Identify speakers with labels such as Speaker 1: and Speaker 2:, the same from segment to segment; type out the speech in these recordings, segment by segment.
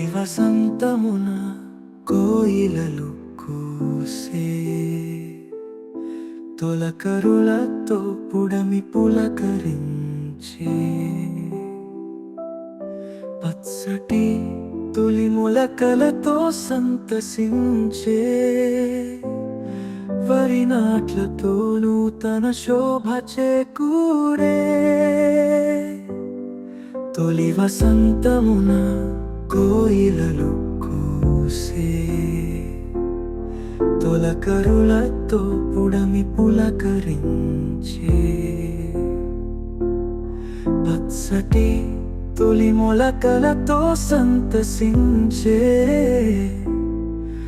Speaker 1: వసంతమున కోయిలలు కూసే. తొలకరులతో పుడమి పులకరించే. పచ్చటి తొలి మొలకలతో సంతసించే. వరి నాట్లతో నూతన శోభ చేకూరే. తొలి వసంతమున కరులతో పుడమి పులకరించే. పచ్చటి తొలి మొలకలతో సంతసించే.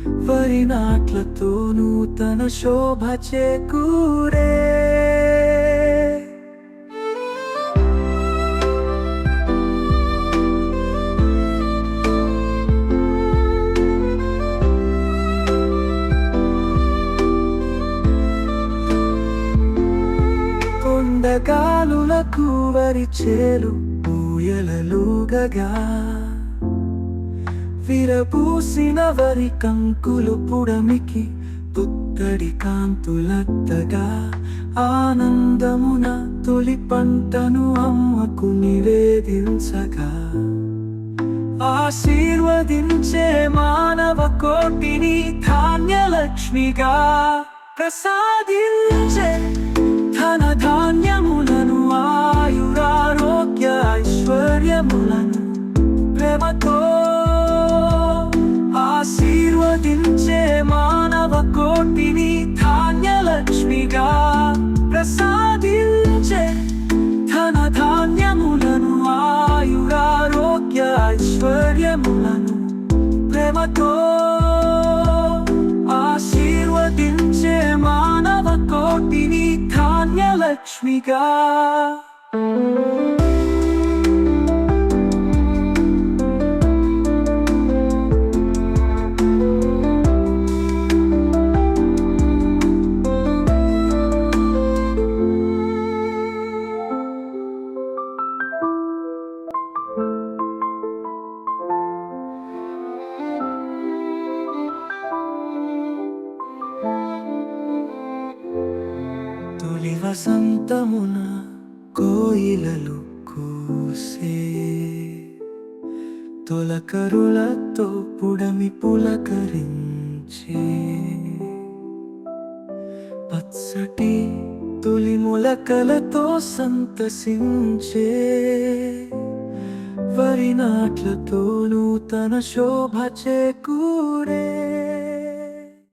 Speaker 1: వరి నాట్లతో నూతన శోభ చేకూరే. కొండగాలులకు వరిచేలు పూయలలుగగా విరపూసిన వరి కంకులు పుడమికి పుత్తడి కాంతులత్తగా. ఆనందమున తొలి పంటను అమ్మకు నివేదించగా. ఆశీర్వదించే మానవ కోటిని ధాన్యలక్ష్మిగా ప్రసాదించే ప్రేమతో ఆశీర్వదించే మానవ కోటిని ధాన్యలక్ష్మిగా ప్రసాదించే ధన ధాన్యములను ఆయురారోగ్య ఐశ్వర్యములను ప్రేమతో ఆశీర్వదించే మానవ కోటిని ధాన్యలక్ష్మిగా వసంతమున కోయిలలు కూసే తొలకరులతో పుడమి పులకరించే పచ్చటి తొలి మొలకలతో సంతసించే వరి నాట్లతో నూతన శోభ చేకూరే